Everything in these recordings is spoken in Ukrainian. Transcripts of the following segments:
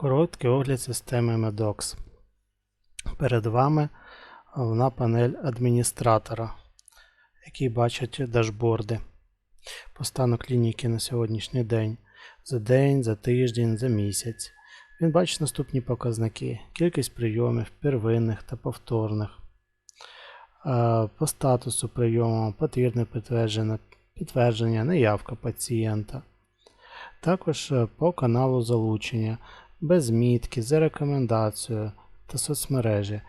Короткий огляд системи Medox. Перед вами головна панель адміністратора, який бачить дашборди по стану клініки на сьогоднішній день, за день, за тиждень, за місяць. Він бачить наступні показники: кількість прийомів, первинних та повторних. Е, По статусу прийому, потрібне підтвердження, підтвердження, неявка пацієнта. Також е, по каналу залучення, без мітки, за рекомендацією та соцмережі.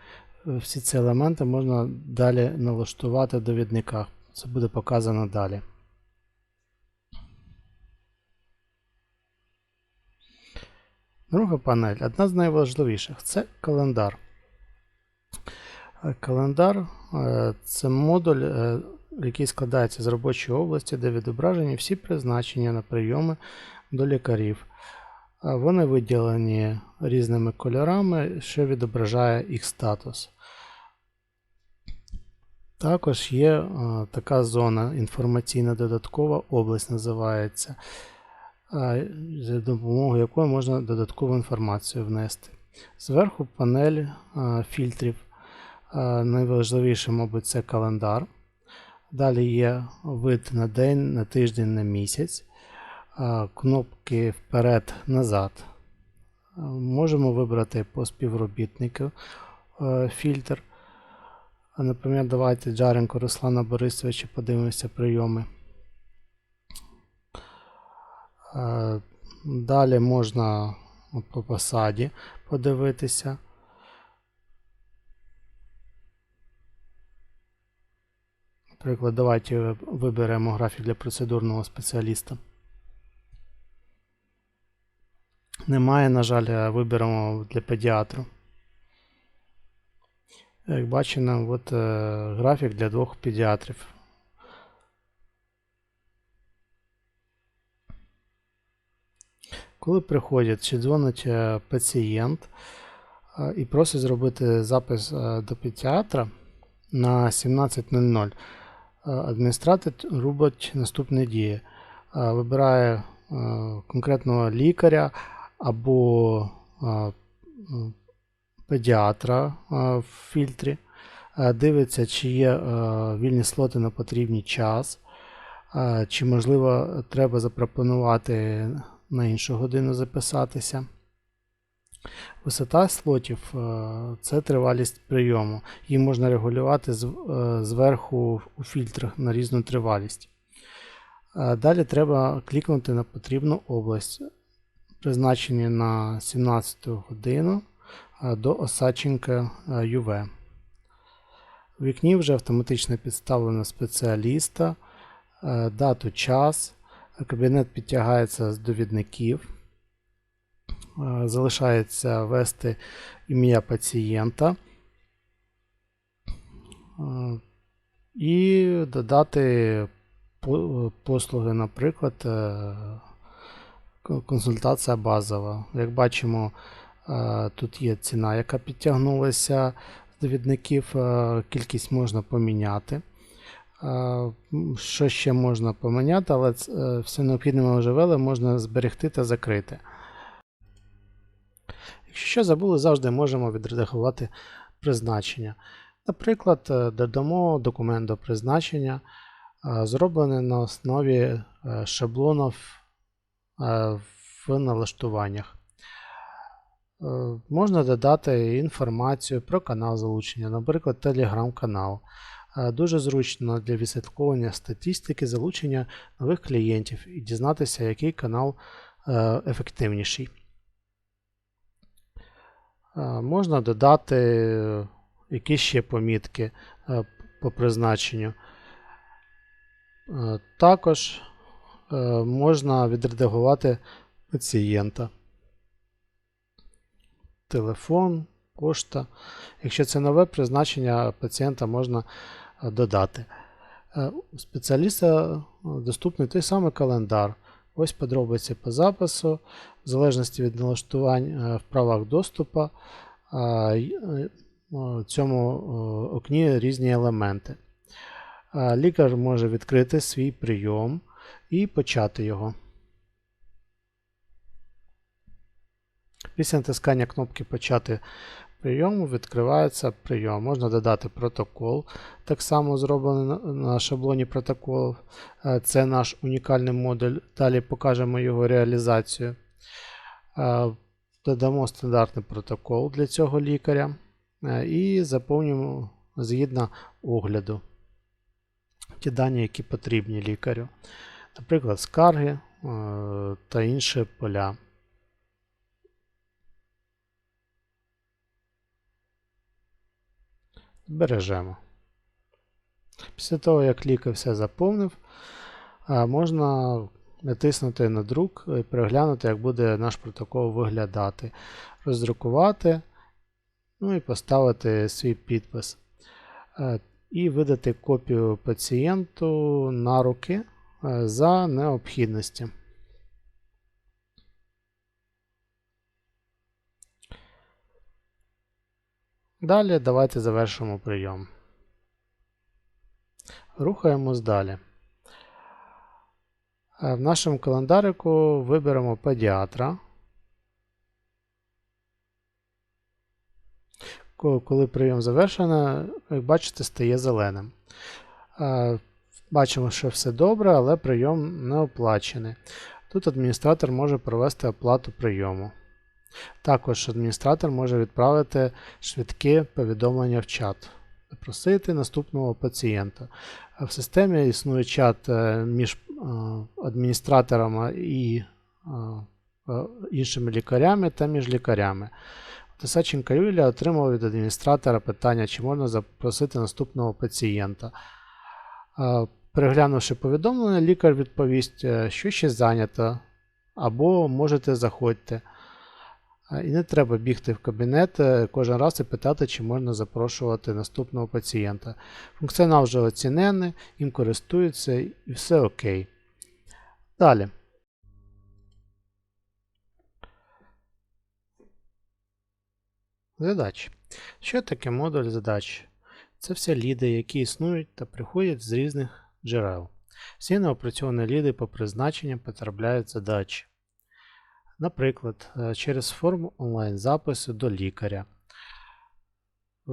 Всі ці елементи можна далі налаштувати в довідниках. Це буде показано далі. Друга панель, одна з найважливіших, це календар. Календар е, це модуль, е, який складається з робочої області, де відображені всі призначення на прийоми до лікарів. Вони виділені різними кольорами, що відображає їх статус. Також є е, така зона інформаційна додаткова область називається, е, за допомогою якої можна додаткову інформацію внести. Зверху панель е, фільтрів. Найважливіше, мабуть, це календар. Далі є вид на день, на тиждень, на місяць. Кнопки вперед-назад. Е, Можемо вибрати по співробітнику е, фільтр. Наприклад, давайте Джаренко Руслана Борисовича подивимося прийоми. Е, Далі можна по посаді подивитися. Наприклад, давайте виберемо графік для процедурного спеціаліста. Немає, на жаль, виберемо для педіатру. Як бачимо, от е, графік для двох педіатрів. Коли приходять чи дзвонить е, пацієнт і просить зробити запис е, до педіатра на 17.00, е, адміністратор робить наступні дії. Вибирає конкретного лікаря або педіатра в фільтрі, е, дивиться, чи є е, вільні слоти на потрібний час, е, чи, можливо, треба запропонувати на іншу годину записатися. Висота слотів це тривалість прийому. Її можна регулювати зверху у фільтрах на різну тривалість. Далі треба клікнути на потрібну область, призначені на 17 годину е, до осадченка е, UV. В вікні вже автоматично підставлено спеціаліста, е, дату, час. Кабінет підтягається з довідників. Залишається ввести ім'я пацієнта і додати послуги, наприклад, консультація базова. Як бачимо, е, тут є ціна, яка підтягнулася з довідників, е, кількість можна поміняти. Е, Що ще можна поміняти, але все необхідне ми вже ввели, можна зберегти та закрити. Якщо що забули, завжди можемо відредагувати призначення. Наприклад, додамо документ до призначення, зроблений на основі шаблонів в налаштуваннях. Е, Можна додати інформацію про канал залучення, наприклад, телеграм-канал. Е, Дуже зручно для відслідковування статистики залучення нових клієнтів і дізнатися, який канал е, ефективніший. Е, Можна додати е, якісь ще помітки е, по призначенню. Е, Також е, можна відредагувати пацієнта. Телефон, пошта. Якщо це нове призначення пацієнта можна е, додати. Е, У спеціаліста е, доступний той самий календар. Ось подробиці по запису, в залежності від налаштувань е, в правах доступу. е, е, В цьому е, окні різні елементи. Е, Лікар може відкрити свій прийом і почати його. Після натискання кнопки Почати прийому відкривається прийом. Можна додати протокол. Так само зроблений на- шаблоні протоколів. Е, Це наш унікальний модуль. Далі покажемо його реалізацію. Е, Додамо стандартний протокол для цього лікаря е, і заповнюємо згідно огляду ті дані, які потрібні лікарю. Наприклад, скарги е, та інші поля. Збережемо. Після того, як лікар все заповнив, е, можна натиснути на друк і переглянути, як буде наш протокол виглядати. Роздрукувати, ну і поставити свій підпис. Е, І видати копію пацієнту на руки за необхідності. Далі давайте завершимо прийом. Рухаємось далі. Е, В нашому календарику виберемо педіатра. Коли прийом завершено, як бачите, стає зеленим. Бачимо, що все добре, але прийом не оплачений. Тут адміністратор може провести оплату прийому. Також адміністратор може відправити швидке повідомлення в чат, запросити наступного пацієнта. В системі існує чат е, між е, адміністраторами і е, іншими лікарями та між лікарями. Тесаченка Юлія отримала від адміністратора питання, чи можна запросити наступного пацієнта. Переглянувши повідомлення, лікар відповість, е, що ще зайнято, або можете заходьте. Е, І не треба бігти в кабінет е, кожен раз і питати, чи можна запрошувати наступного пацієнта. Функціонал вже оцінений, їм користуються і все окей. Далі. Задачі. Що таке модуль задач? Це все ліди, які існують та приходять з різних джерел. Всі неопрацьовані ліди по призначенню потрапляють задачі. Наприклад, е, через форму онлайн-запису до лікаря е,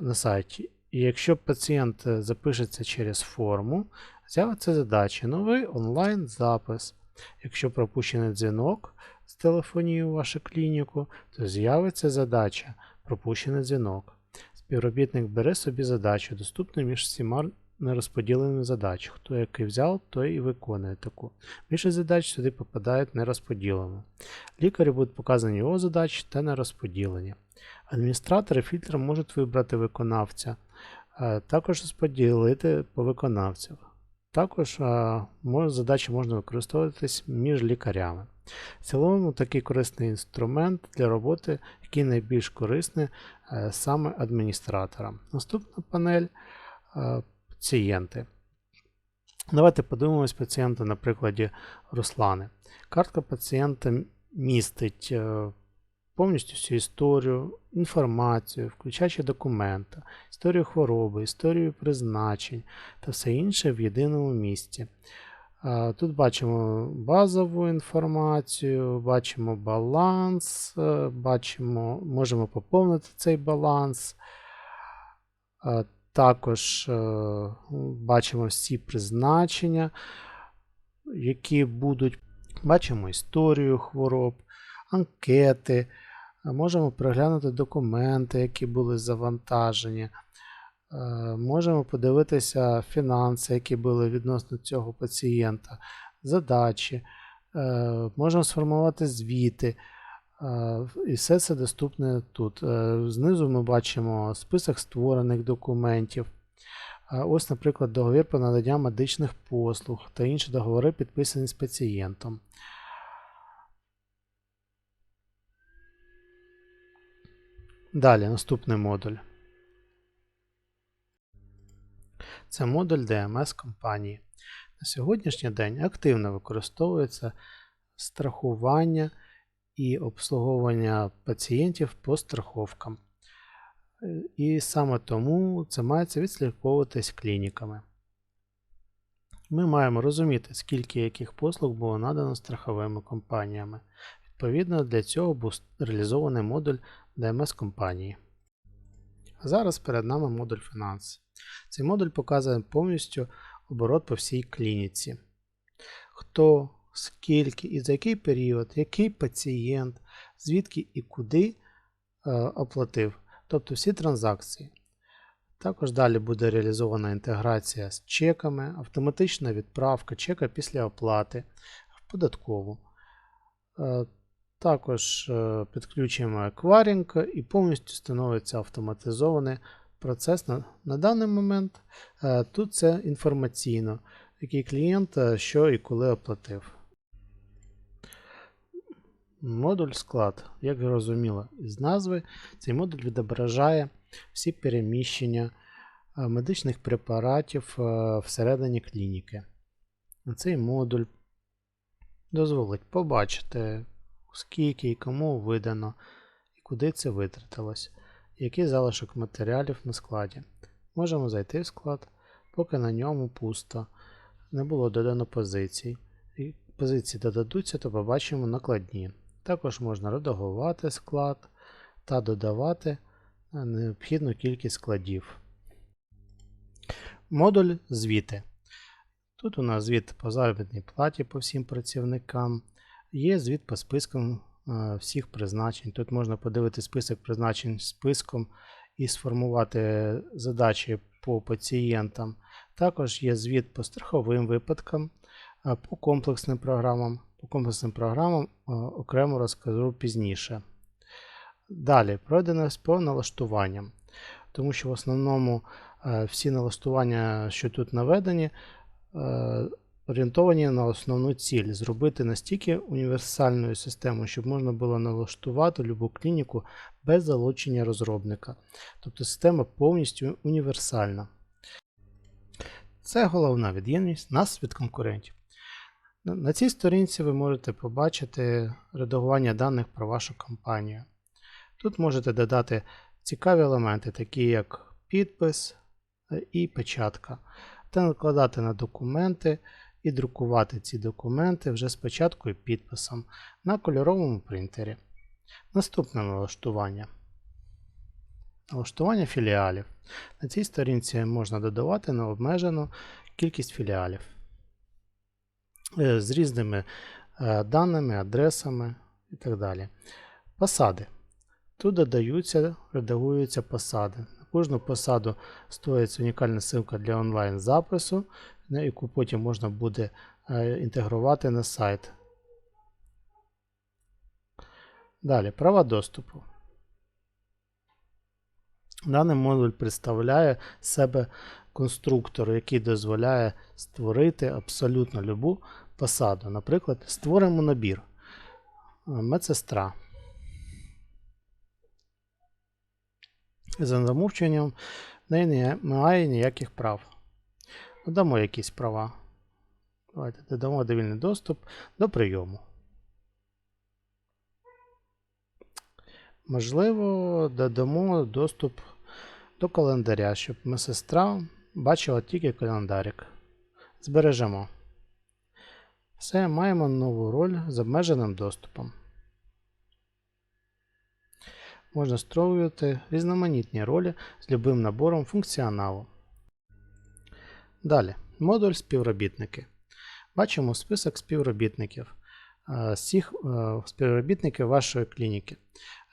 на сайті. І якщо пацієнт е, запишеться через форму, з'явиться задача новий онлайн-запис. Якщо пропущений дзвінок з телефонії у вашу клініку, то з'явиться задача пропущений дзвінок. Співробітник бере собі задачу, доступну між всіма нерозподіленими задачами. Хто який взяв, той і виконує таку. Більшість задач сюди попадають нерозподілено. Лікарю будуть показані його задачі та нерозподілені. Адміністратори фільтром можуть вибрати виконавця, е, також розподілити по виконавцях. Також е, задачі можна використовуватись між лікарями. В цілому такий корисний інструмент для роботи, який найбільш корисний е, саме адміністраторам. Наступна панель пацієнти. Давайте подивимось пацієнта на прикладі Руслани. Картка пацієнта містить е, повністю всю історію, інформацію, включаючи документи, історію хвороби, історію призначень та все інше в єдиному місці. Е, Тут бачимо базову інформацію, бачимо баланс, е, бачимо, можемо поповнити цей баланс. Також е, бачимо всі призначення, які будуть. Бачимо історію хвороб, анкети, можемо переглянути документи, які були завантажені. Е, Можемо подивитися фінанси, які були відносно цього пацієнта, задачі, Е, можемо сформувати звіти. Е, І все це доступне тут. Е, Знизу ми бачимо список створених документів. Е, Ось, наприклад, договір про надання медичних послуг та інші договори, підписані з пацієнтом. Далі, наступний модуль. Це модуль DMS компанії. На сьогоднішній день активно використовується страхування і обслуговування пацієнтів по страховкам. І саме тому це мається відслідковуватись клініками. Ми маємо розуміти, скільки яких послуг було надано страховими компаніями. Відповідно, для цього був реалізований модуль DMS компанії. А Зараз перед нами модуль фінанс. Цей модуль показує повністю оборот по всій клініці. Хто, скільки і за який період, який пацієнт, звідки і куди е, оплатив, тобто всі транзакції. Також далі буде реалізована інтеграція з чеками, автоматична відправка чека після оплати в податкову. Е, Також е, підключуємо екварінг і повністю становиться автоматизований процес на, на даний момент. Тут це інформаційно, який клієнт що і коли оплатив. Модуль склад, як зрозуміло із назви, цей модуль відображає всі переміщення е, медичних препаратів е, всередині клініки. Цей модуль дозволить побачити, скільки і кому видано, і куди це витратилось, який залишок матеріалів на складі. Можемо зайти в склад, поки на ньому пусто, не було додано позицій. Позиції додадуться, то побачимо накладні. Також можна редагувати склад та додавати необхідну кількість складів. Модуль звіти. Тут у нас звіт по заробітній платі по всім працівникам. Є звіт по спискам е, всіх призначень. Тут можна подивити список призначень списком і сформувати задачі по пацієнтам. Також є звіт по страховим випадкам, е, по комплексним програмам. По комплексним програмам е, окремо розкажу пізніше. Далі пройдено по налаштуванням, тому що в основному е, всі налаштування, що тут наведені, е, орієнтовані на основну ціль зробити настільки універсальною систему, щоб можна було налаштувати любу клініку без залучення розробника. Тобто система повністю універсальна. Це головна від'ємність нас від конкурентів. На- цій сторінці ви можете побачити редагування даних про вашу компанію. Тут можете додати цікаві елементи, такі як підпис е, і печатка, та накладати на документи і друкувати ці документи вже з печаткою і підписом на кольоровому принтері. Наступне налаштування. Налаштування філіалів. На цій сторінці можна додавати необмежену кількість філіалів з різними е, даними, адресами і так далі. Посади. Тут додаються, редагуються посади. На кожну посаду створюється унікальна ссылка для онлайн-запису, на яку потім можна буде е, інтегрувати на сайт. Далі, права доступу. Даний модуль представляє себе конструктор, який дозволяє створити абсолютно любу посаду. Наприклад, створимо набір е, медсестра. За замовченням в неї немає ніяких прав. Додамо якісь права. Давайте додамо довільний доступ до прийому. Можливо, додамо доступ до календаря, щоб медсестра бачила тільки календарик. Збережемо. Все, маємо нову роль з обмеженим доступом. Можна створювати різноманітні ролі з любим набором функціоналу. Далі, модуль співробітники. Бачимо список співробітників. е, Всіх е, співробітників вашої клініки.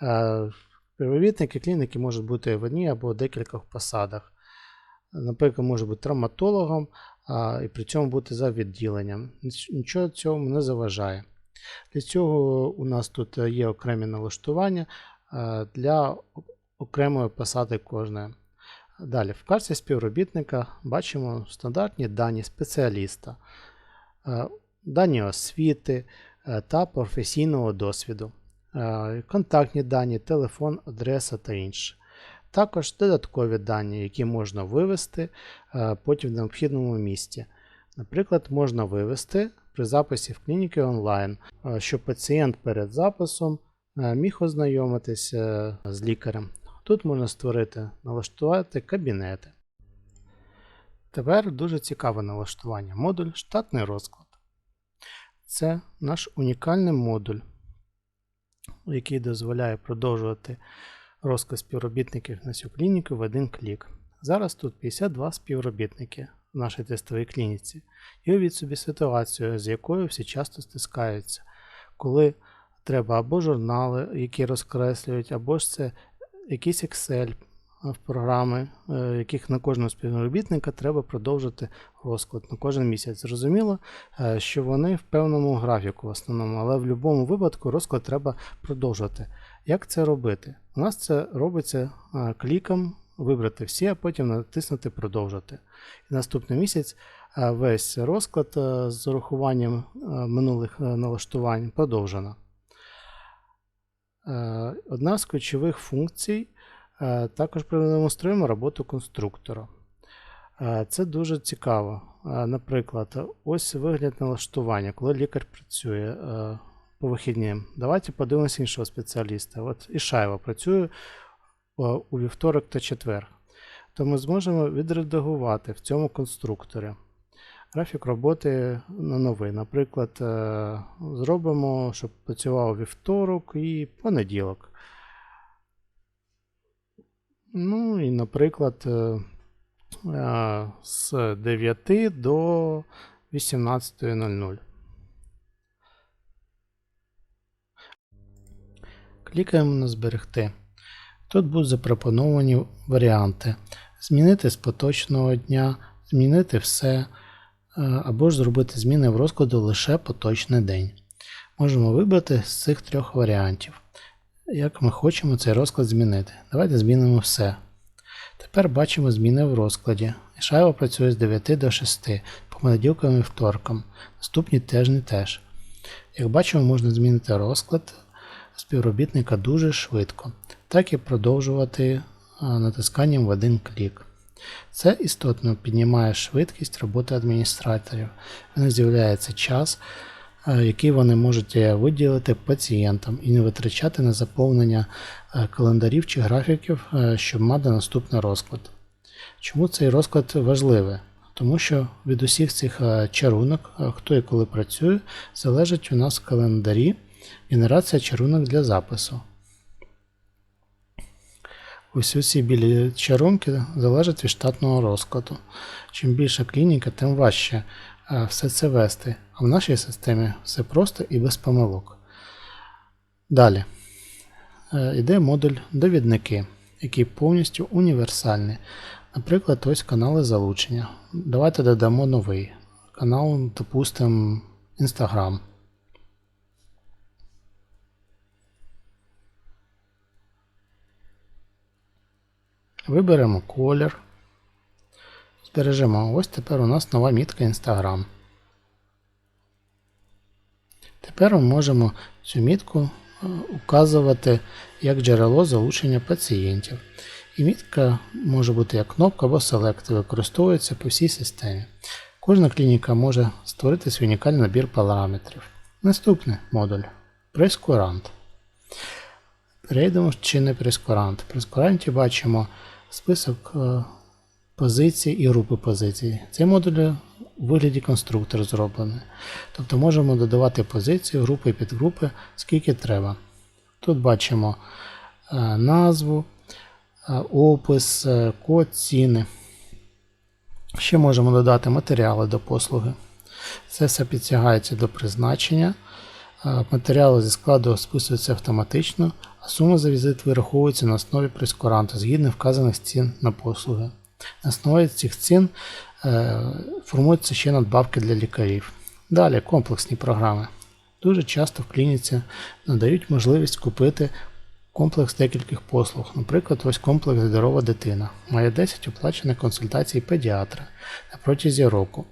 Е, Співробітники клініки можуть бути в одній або декількох посадах. Наприклад, може бути травматологом і при цьому бути за відділенням. Нічого цьому не заважає. Для цього у нас тут є окремі налаштування е, для окремої посади кожної. Далі, в карті співробітника бачимо стандартні дані спеціаліста, е, дані освіти е, та професійного досвіду, е, контактні дані, телефон, адреса та інше. Також додаткові дані, які можна вивести е, потім в необхідному місці. Наприклад, можна вивести при записі в клініки онлайн, е, щоб пацієнт перед записом е, міг ознайомитися з лікарем. Тут можна створити, налаштувати кабінети. Тепер дуже цікаве налаштування. Модуль штатний розклад. Це наш унікальний модуль, який дозволяє продовжувати розклад співробітників на цю клініку в один клік. Зараз тут 52 співробітники в нашій тестовій клініці. І уявіть собі ситуацію, з якою всі часто стискаються, коли треба або журнали, які розкреслюють, або ж це якийсь Excel в програми, е, яких на кожного співробітника треба продовжити розклад на кожен місяць. Зрозуміло, е, що вони в певному графіку в основному, але в будь-якому випадку розклад треба продовжувати. Як це робити? У нас це робиться кліком вибрати всі, а потім натиснути продовжити. І наступний місяць весь розклад з урахуванням минулих налаштувань продовжено. Одна з ключових функцій також продемонструємо роботу конструктора. Це дуже цікаво. Наприклад, ось вигляд налаштування, коли лікар працює по вихіднім. Давайте подивимося іншого спеціаліста. От Ішаєва працює е, у вівторок та четвер. То ми зможемо відредагувати в цьому конструкторі. Графік роботи на новий. Наприклад, е, зробимо, щоб працював вівторок і понеділок. Ну і, наприклад, е, з 9 до 18.00. Клікаємо на зберегти. Тут будуть запропоновані варіанти: змінити з поточного дня, змінити все, е, або ж зробити зміни в розкладу лише поточний день. Можемо вибрати з цих трьох варіантів, як ми хочемо цей розклад змінити. Давайте змінимо все. Тепер бачимо зміни в розкладі. Шайба працює з 9 до 6, по і вторкам. Наступні тижні теж. Як бачимо, можна змінити розклад співробітника дуже швидко, так і продовжувати натисканням в один клік. Це істотно піднімає швидкість роботи адміністраторів. В них з'являється час, е, який вони можуть е, виділити пацієнтам і не витрачати на заповнення е, календарів чи графіків, е, щоб мати наступний розклад. Чому цей розклад важливий? Тому що від усіх цих е, чарунок, е, хто і коли працює, залежить у нас в календарі генерація чарунок для запису. Ось усі білі чарунки залежать від штатного розкладу. Чим більша клініка, тим важче е, все це вести. А в нашій системі все просто і без помилок. Далі е, йде модуль довідники, який повністю універсальний. Наприклад, ось канали залучення. Давайте додамо новий канал, допустимо, Instagram. Виберемо колір. Збережемо. Ось тепер у нас нова мітка Instagram. Тепер ми можемо цю мітку е, указувати як джерело залучення пацієнтів. І мітка може бути як кнопка або селект, використовується по всій системі. Кожна клініка може створити свій унікальний набір параметрів. Наступний модуль прескурант. Перейдемо в чинний прескурант. В прескуранті бачимо список е, позицій і групи позицій. Цей модуль у вигляді конструктор зроблений. Тобто можемо додавати позиції, групи і підгрупи, скільки треба. Тут бачимо е, назву, е, опис, код, ціни. Ще можемо додати матеріали до послуги. Це все підтягається до призначення. Матеріали зі складу списуються автоматично, а сума за візит вираховується на основі прескуранта згідно вказаних цін на послуги. На основі цих цін е, формуються ще надбавки для лікарів. Далі комплексні програми. Дуже часто в клініці надають можливість купити комплекс декількох послуг. Наприклад, ось комплекс здорова дитина. Має 10 оплачених консультацій педіатра на протязі року.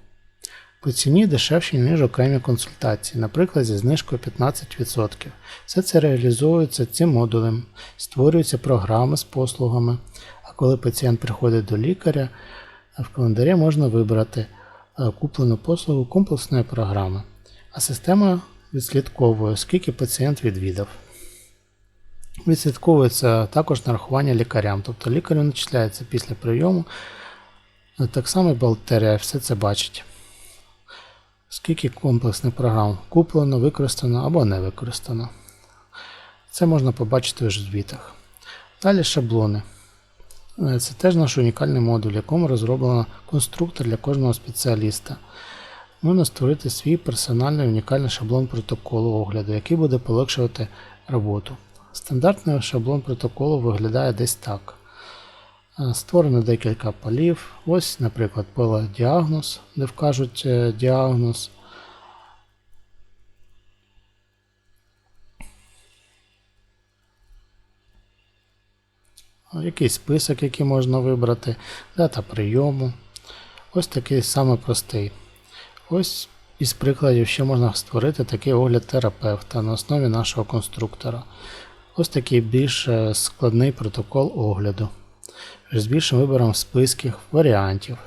По ціні дешевші, ніж окремі консультації, наприклад, зі знижкою 15%. Все це реалізовується цим модулем, створюються програми з послугами, а коли пацієнт приходить до лікаря, в календарі можна вибрати е, куплену послугу комплексної програми, а система відслідковує, скільки пацієнт відвідав. Відслідковується також нарахування лікарям, тобто лікарю начисляється після прийому, е, так само і бухгалтерія все це бачить скільки комплексних програм куплено, використано або не використано. Це можна побачити в звітах. Далі шаблони. Е, Це теж наш унікальний модуль, в якому розроблено конструктор для кожного спеціаліста. Можна створити свій персональний унікальний шаблон протоколу огляду, який буде полегшувати роботу. Стандартний шаблон протоколу виглядає десь так. Е, Створено декілька полів. Ось, наприклад, поле діагноз, де вкажуть е, діагноз. Якийсь список, який можна вибрати, дата прийому. Ось такий саме простий. Ось із прикладів ще можна створити такий огляд терапевта на основі нашого конструктора. Ось такий більш е, складний протокол огляду. З більшим вибором списків, варіантів,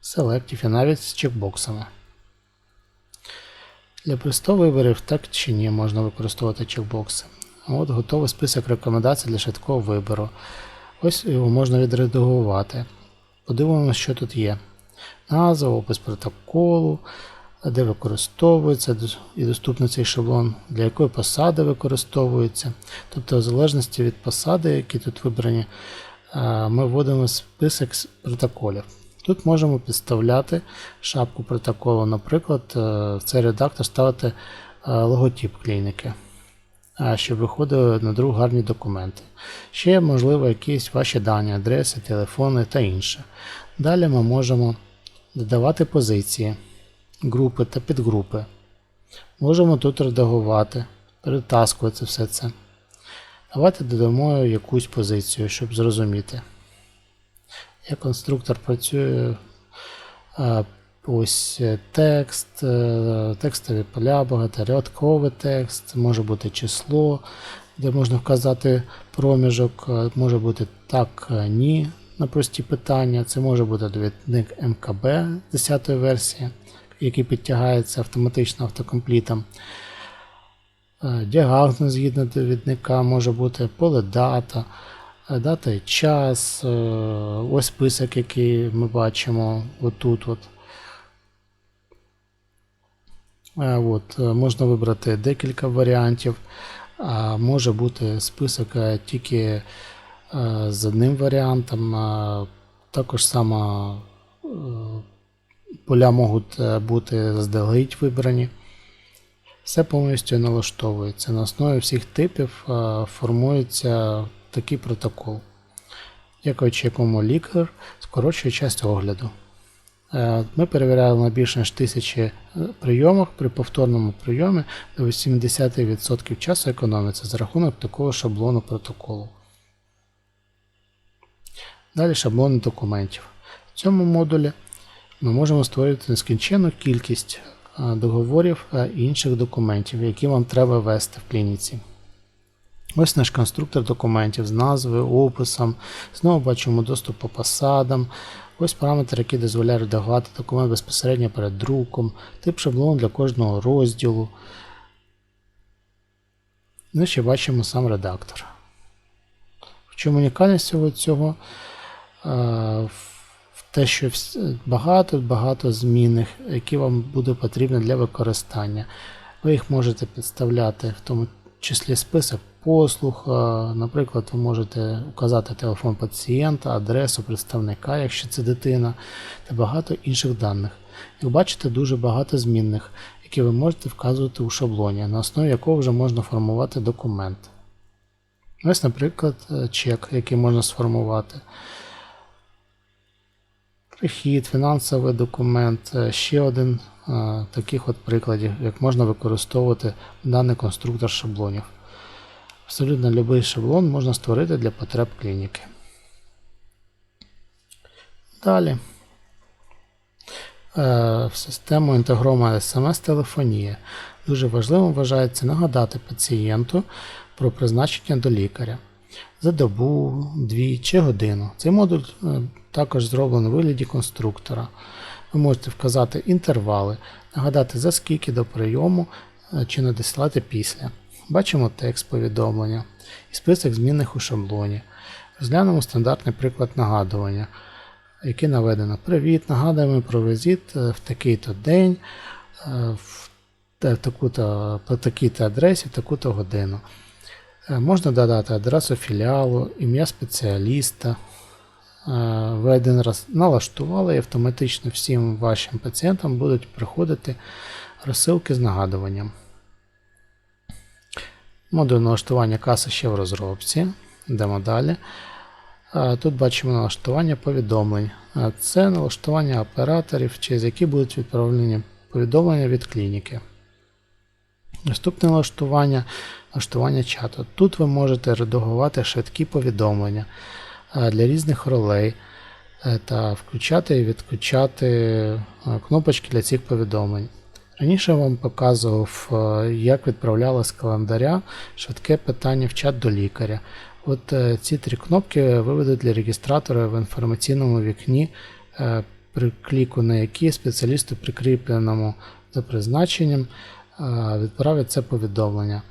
селектів і навіть з чекбоксами. Для простого виборів так чи ні можна використовувати чекбокси. От готовий список рекомендацій для швидкого вибору. Ось його можна відредагувати. Подивимося, що тут є. Назва, опис протоколу, де використовується і доступний цей шаблон, для якої посади використовується. Тобто, в залежності від посади, які тут вибрані, е, ми вводимо список протоколів. Тут можемо підставляти шапку протоколу, наприклад, е, в цей редактор ставити е, логотип клініки, щоб виходили на друг гарні документи. Ще можливо якісь ваші дані, адреси, телефони та інше. Далі ми можемо додавати позиції, групи та підгрупи. Можемо тут редагувати, перетаскувати все це. Давайте додамо якусь позицію, щоб зрозуміти. Як конструктор працює ось е, текст, е, текстові поля, багаторядковий текст, може бути число, де можна вказати проміжок, е, може бути так, е, ні на прості питання. Це може бути довідник МКБ 10 версії, який підтягається автоматично автокомплітом. Е, Діагноз згідно довідника може бути поле дата, е, дата і час, е, ось список, який ми бачимо отут. От. От, можна вибрати декілька варіантів, а може бути список тільки з одним варіантом. Також само е, поля можуть е, бути заздалегідь вибрані. Все повністю налаштовується. На основі всіх типів е, формується такий протокол, дякуючи якому лікар скорочує час огляду. Е, Ми перевіряємо на більше ніж тисячі прийомах. При повторному прийомі до 80% часу економиться за рахунок такого шаблону протоколу. Далі шаблони документів. В цьому модулі ми можемо створити нескінченну кількість договорів і інших документів, які вам треба ввести в клініці. Ось наш конструктор документів з назвою, описом. Знову бачимо доступ по посадам. Ось параметр, який дозволяє редагувати документ безпосередньо перед друком, тип шаблону для кожного розділу. Ну, ще бачимо сам редактор. В чому унікальність цього цього? Те, що багато-багато змінних, які вам буде потрібно для використання. Ви їх можете підставляти, в тому числі список послуг. е, Наприклад, ви можете указати телефон пацієнта, адресу представника, якщо це дитина, та багато інших даних. Як бачите, дуже багато змінних, які ви можете вказувати у шаблоні, на основі якого вже можна формувати документ. Ось, наприклад, е, чек, який можна сформувати. Прихід, фінансовий документ, е, ще один е, таких от прикладів, як можна використовувати даний конструктор шаблонів. Абсолютно будь-який шаблон можна створити для потреб клініки. Далі. Е, В систему інтегрована смс-телефонія. Дуже важливим вважається нагадати пацієнту про призначення до лікаря за добу, дві чи годину. Цей модуль е, також зроблений у вигляді конструктора. Ви можете вказати інтервали, нагадати за скільки до прийому е, чи надіслати після. Бачимо текст повідомлення і список змінних у шаблоні. Розглянемо стандартний приклад нагадування, який наведено. Привіт, нагадуємо про візит е, в такий-то день, в по такій-то адресі, в таку-то годину. Е, Можна додати адресу філіалу, ім'я спеціаліста. Е, Ви один раз налаштували і автоматично всім вашим пацієнтам будуть приходити розсилки з нагадуванням. Модуль налаштування каси ще в розробці. Йдемо далі. Тут бачимо налаштування повідомлень. Це налаштування операторів, через які будуть відправлені повідомлення від клініки. Наступне налаштування налаштування чату. Тут ви можете редагувати швидкі повідомлення для різних ролей е, та включати і відключати е, кнопочки для цих повідомлень. Раніше я вам показував, е, як відправляли з календаря швидке питання в чат до лікаря. От е, ці три кнопки виведуть для реєстратора в інформаційному вікні, е, при кліку на які спеціалісту прикріпленому за призначенням е, відправить це повідомлення.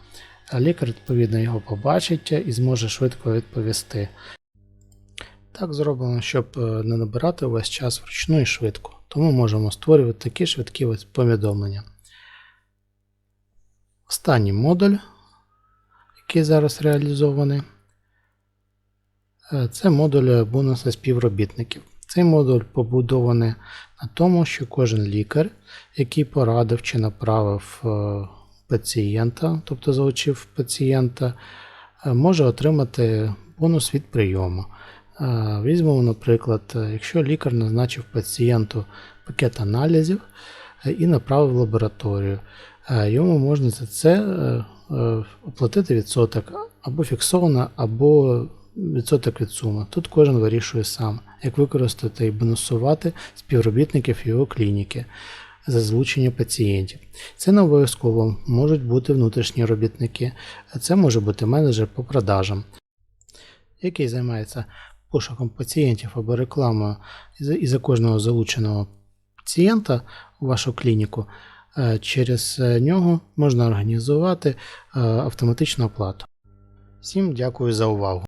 А лікар, відповідно, його побачить і зможе швидко відповісти. Так зроблено, щоб е, не набирати увесь час вручну і швидко. Тому можемо створювати такі швидкі повідомлення. Останній модуль, який зараз реалізований, е, це модуль бонуси співробітників. Цей модуль побудований на тому, що кожен лікар, який порадив чи направив е, пацієнта, тобто залучив пацієнта, е, може отримати бонус від прийому. Е, Візьмемо, наприклад, е, якщо лікар назначив пацієнту пакет аналізів і направив в лабораторію, йому можна за це оплатити відсоток або фіксовано, або відсоток від суми. Тут кожен вирішує сам, як використати і бонусувати співробітників його клініки за залучення пацієнтів. Це не обов'язково можуть бути внутрішні робітники, це може бути менеджер по продажам, який займається пошуком пацієнтів або рекламою і за, кожного залученого пацієнта у вашу клініку. е, Через е, нього можна організувати е, автоматичну оплату. Всім дякую за увагу.